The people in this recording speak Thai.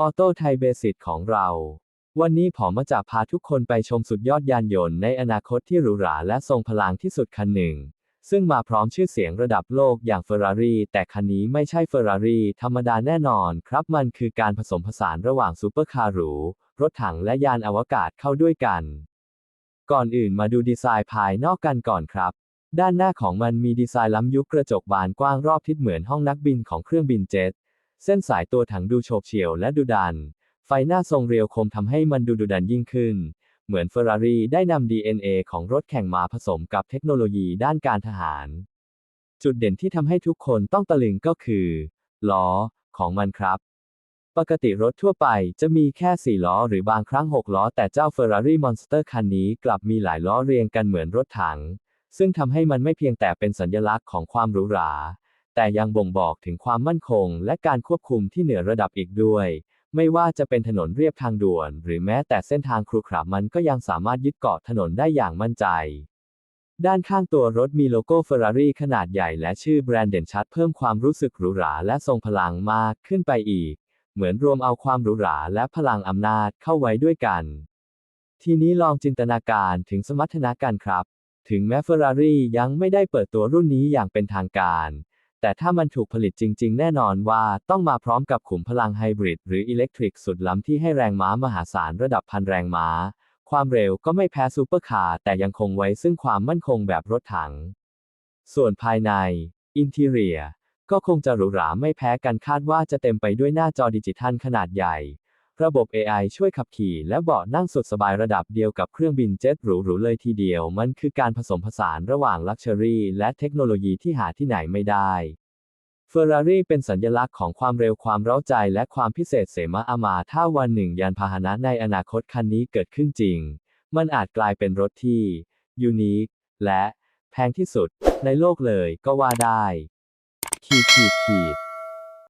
ออโต้ไทยเบสิกของเรา วันนี้ผมมาจะพาทุกคนไปชมสุดยอดยานยนต์ในอนาคตที่หรูหราและทรงพลังที่สุดคันหนึ่ง ซึ่งมาพร้อมชื่อเสียงระดับโลกอย่างเฟอร์รารี่แต่คันนี้ไม่ใช่เฟอร์รารี่ธรรมดาแน่นอนครับมันคือการผสมผสานระหว่างซูเปอร์คาร์หรู รถถังและยานอวกาศเข้าด้วยกัน ก่อนอื่นมาดูดีไซน์ภายนอกกันก่อนครับ ด้านหน้าของมันมีดีไซน์ล้ำยุคกระจกบานกว้างรอบทิศเหมือนห้องนักบินของเครื่องบินเจ็ต เส้นสายตัวถังดูโฉบเฉี่ยวและดุดัน ไฟหน้าทรงเรียวคมทำให้มันดูดุดันยิ่งขึ้น เหมือนเฟอร์รารี่ได้นำ DNA ของรถแข่งมาผสมกับเทคโนโลยีด้านการทหาร จุดเด่นที่ทำให้ทุกคนต้องตะลึงก็คือ ล้อ ของมันครับ ปกติรถทั่วไปจะมีแค่ 4 ล้อหรือบางครั้ง 6 ล้อ แต่เจ้า Ferrari Monster คันนี้กลับมีหลายล้อเรียงกันเหมือนรถถัง ซึ่งทำให้มันไม่เพียงแต่เป็นสัญลักษณ์ของความหรูหรา แต่ยังบ่งบอกถึงความมั่นคงและการควบคุมที่เหนือระดับอีกด้วย ไม่ว่าจะเป็นถนนเรียบทางด่วน หรือแม้แต่เส้นทางครุขระมันก็ยังสามารถยึดเกาะถนนได้อย่างมั่นใจ ด้านข้างตัวรถมีโลโก้ Ferrari ขนาดใหญ่และชื่อแบรนด์เด่นชัดเพิ่มความรู้สึกหรูหราและทรงพลังมากขึ้นไปอีก เหมือนรวมเอาความหรูหราและพลังอำนาจเข้าไว้ด้วยกัน ทีนี้ลองจินตนาการถึงสมรรถนะกันครับ ถึงแม้ Ferrari ยังไม่ได้เปิดตัวรุ่นนี้อย่างเป็นทางการ แต่ถ้ามันถูกผลิตจริง ๆ แน่นอนว่าต้องมาพร้อมกับขุมพลังไฮบริดหรืออิเล็กทริกสุดล้ำที่ให้แรงม้ามหาศาลระดับพันแรงม้า ความเร็วก็ไม่แพ้ซูเปอร์คาร์แต่ยังคงไว้ซึ่งความมั่นคงแบบรถถัง ส่วนภายใน อินทีเรียก็คงจะหรูหราไม่แพ้กันคาดว่าจะเต็มไปด้วยหน้าจอดิจิทัลขนาดใหญ่ ระบบ AI ช่วยขับขี่และเบาะนั่งสุดสบายระดับเดียวกับเครื่องบินเจ็ตหรูๆเลยทีเดียว มันคือการผสมผสานระหว่างลักชัวรี่และเทคโนโลยีที่หาที่ไหนไม่ได้เฟอร์รารี่เป็นสัญลักษณ์ของความเร็วความเร้าใจและความพิเศษเสมาอามาถ้าวันหนึ่งยานพาหนะในอนาคตคันนี้เกิดขึ้นจริง มันอาจกลายเป็นรถที่ ยูนิค และ แพงที่สุด ในโลกเลยก็ว่าได้ ขีดขีดขีด